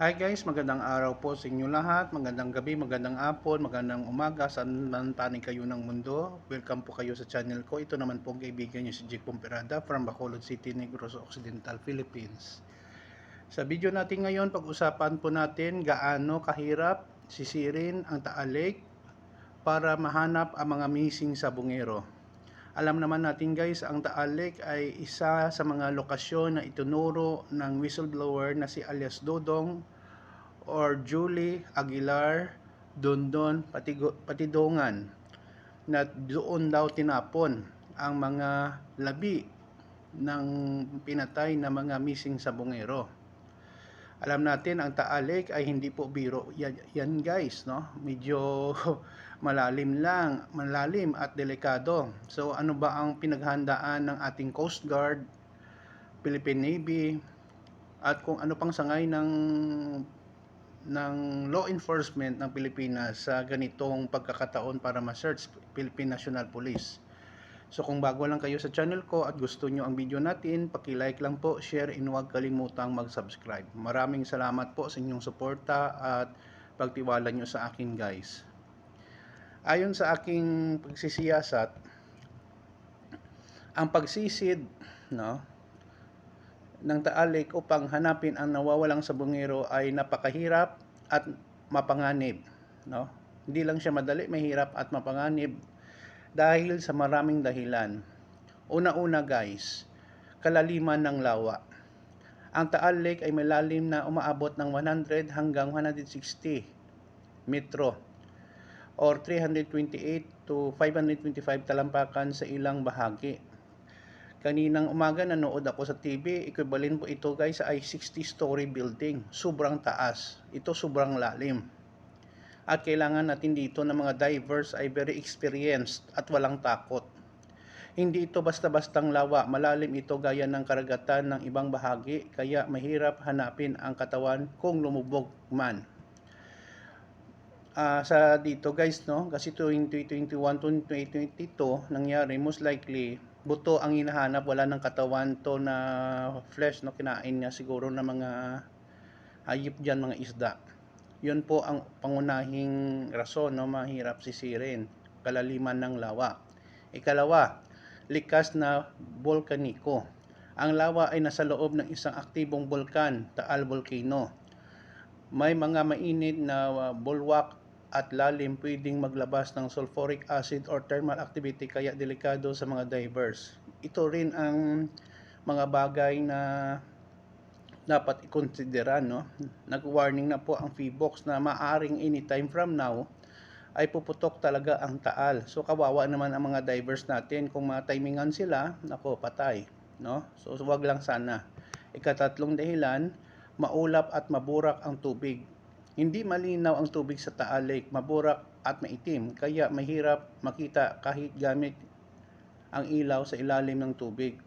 Hi guys, magandang araw po sa inyo lahat. Magandang gabi, magandang hapon, magandang umaga, saan man panig kayo ng mundo. Welcome po kayo sa channel ko. Ito naman po ang kaibigan niyo si Jake Pomperada from Bacolod City, Negros Occidental, Philippines. Sa video natin ngayon, pag-usapan po natin gaano kahirap sisirin ang Taal Lake para mahanap ang mga missing sa bungero. Alam naman natin guys, ang Taal Lake ay isa sa mga lokasyon na itunuro ng whistleblower na si alias Dodong or Julie Aguilar Dondon Patigo- Patidongan na doon daw tinapon ang mga labi ng pinatay na mga missing sa bungero. Alam natin ang Taal ay hindi po biro yan, yan guys, no? Medyo malalim lang, malalim at delikado. So ano ba ang pinaghandaan ng ating Coast Guard, Philippine Navy at kung ano pang sangay ng ng law enforcement ng Pilipinas sa ganitong pagkakataon para ma-search Philippine National Police. So kung bago lang kayo sa channel ko at gusto nyo ang video natin, paki-like lang po, share, and huwag kalimutang mag-subscribe. Maraming salamat po sa inyong suporta at pagtiwala nyo sa akin guys. Ayon sa aking pagsisiyasat, ang pagsisid no, ng Taal Lake upang hanapin ang nawawalang sabungero ay napakahirap at mapanganib. No? Hindi lang siya madali, mahirap at mapanganib dahil sa maraming dahilan. Una-una guys, kalaliman ng lawa. Ang Taal Lake ay malalim na umaabot ng 100 hanggang 160 metro or 328 to 525 talampakan sa ilang bahagi. Kaninang umaga nanood ako sa TV, equivalent po ito guys ay 60-story building. Sobrang taas. Ito sobrang lalim. At kailangan natin dito ng mga divers ay very experienced at walang takot. Hindi ito basta-bastang lawa, malalim ito gaya ng karagatan ng ibang bahagi, kaya mahirap hanapin ang katawan kung lumubog man. Ah, sa dito guys, no, kasi tuwing 2021 to 2022 nangyari, most likely buto ang hinahanap, wala ng katawan to na flesh, no, kinain niya siguro ng mga hayop dyan, mga isda. Yun po ang pangunahing rason, no, mahirap sisirin, kalaliman ng lawa. Ikalawa, likas na volkaniko. Ang lawa ay nasa loob ng isang aktibong bulkan, Taal Volcano. May mga mainit na uh, bulwak at lalim pwedeng maglabas ng sulfuric acid or thermal activity kaya delikado sa mga divers. Ito rin ang mga bagay na dapat ikonsidera no. Nag-warning na po ang PHIVOX na maaring anytime from now ay puputok talaga ang taal. So kawawa naman ang mga divers natin kung matimingan sila, nako patay, no? So wag lang sana. Ikatatlong dahilan, maulap at maburak ang tubig. Hindi malinaw ang tubig sa Taal Lake, maburak at maitim, kaya mahirap makita kahit gamit ang ilaw sa ilalim ng tubig.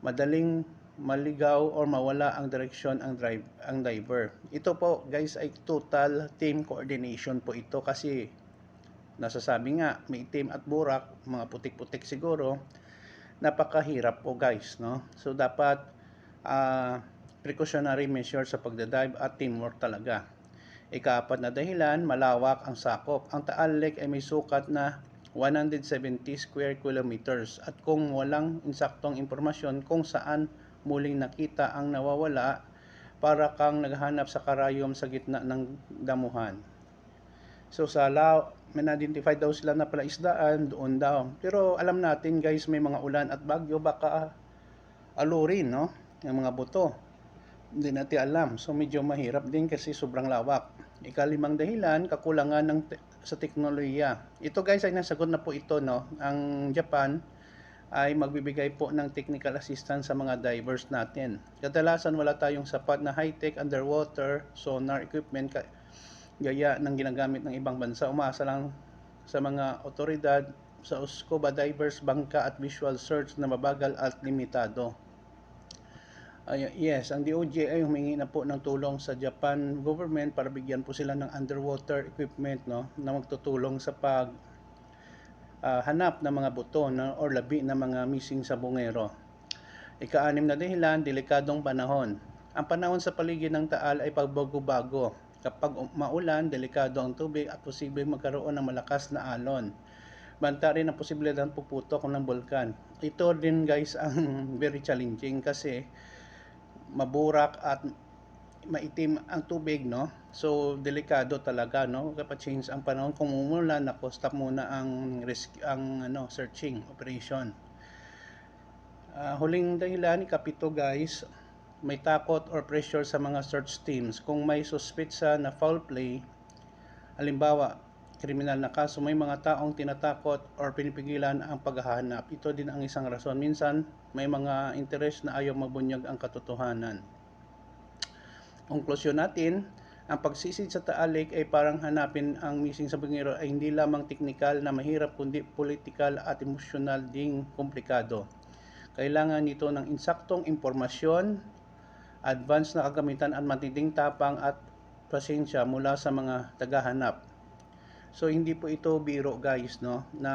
Madaling maligaw or mawala ang direksyon ang drive ang diver. Ito po guys ay total team coordination po ito kasi nasasabi nga may itim at burak, mga putik-putik siguro. Napakahirap po guys, no? So dapat ah, precautionary measure sa pagdadive at teamwork talaga. Ikaapat na dahilan, malawak ang sakop. Ang Taal Lake ay may sukat na 170 square kilometers at kung walang insaktong impormasyon kung saan muling nakita ang nawawala, para kang naghanap sa karayom sa gitna ng damuhan. So sa law, may na-identify daw sila na pala isdaan, doon daw. Pero alam natin guys, may mga ulan at bagyo, baka alurin, no? Yung mga buto. Hindi natin alam. So medyo mahirap din kasi sobrang lawak. Ikalimang dahilan, kakulangan ng te- sa teknolohiya. Ito guys ay nasagot na po ito, no? Ang Japan ay magbibigay po ng technical assistance sa mga divers natin. Kadalasan wala tayong sapat na high-tech underwater sonar equipment gaya ng ginagamit ng ibang bansa. Umaasa lang sa mga otoridad sa scuba divers, bangka at visual search na mabagal at limitado. Yes, ang DOJ ay humingi na po ng tulong sa Japan government para bigyan po sila ng underwater equipment no na magtutulong sa pag ah, hanap ng mga buto na or labi ng mga missing sa bungero. Ika-anim na dahilan, delikadong panahon. Ang panahon sa paligid ng Taal ay pagbago-bago. Kapag um- maulan, delikado ang tubig at posibleng magkaroon ng malakas na alon. Banta rin ang posibilidad ng puputok ng bulkan. Ito din guys ang very challenging kasi maburak at maitim ang tubig, no? So, delikado talaga, no? Kapag change ang panahon, kung umulan, nako, stop muna ang rescue, ang ano, searching operation. Ah, huling dahilan, kapito guys, may takot or pressure sa mga search teams. Kung may suspetsa na foul play, halimbawa, kriminal na kaso, may mga taong tinatakot or pinipigilan ang paghahanap. Ito din ang isang rason. Minsan, may mga interest na ayaw mabunyag ang katotohanan. Konklusyon natin, ang pagsisid sa Taal Lake ay parang hanapin ang missing sa bangero ay hindi lamang teknikal na mahirap kundi politikal at emosyonal ding komplikado. Kailangan nito ng insaktong impormasyon, advance na kagamitan at matinding tapang at pasensya mula sa mga tagahanap. So hindi po ito biro guys no na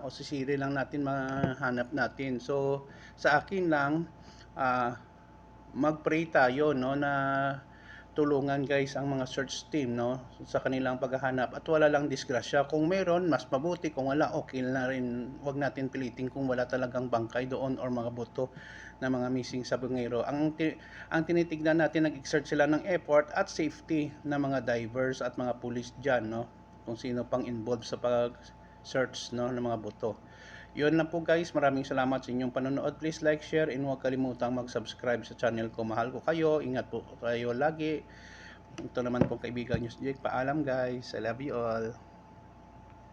o sisiri lang natin mahanap natin. So sa akin lang ah mag-pray tayo no na tulungan guys ang mga search team no sa kanilang paghahanap at wala lang disgrasya. Kung meron, mas mabuti. Kung wala, okay na rin. Huwag natin pilitin kung wala talagang bangkay doon or mga boto na mga missing sa bungero. Ang ti- ang tinitignan natin nag-exert sila ng effort at safety ng mga divers at mga police diyan no kung sino pang involved sa pag-search no ng mga boto. Yun lang po guys. Maraming salamat sa inyong panonood. Please like, share, and huwag kalimutang mag-subscribe sa channel ko. Mahal ko kayo. Ingat po kayo lagi. Ito naman po kaibigan nyo si Jake. Paalam guys. I love you all.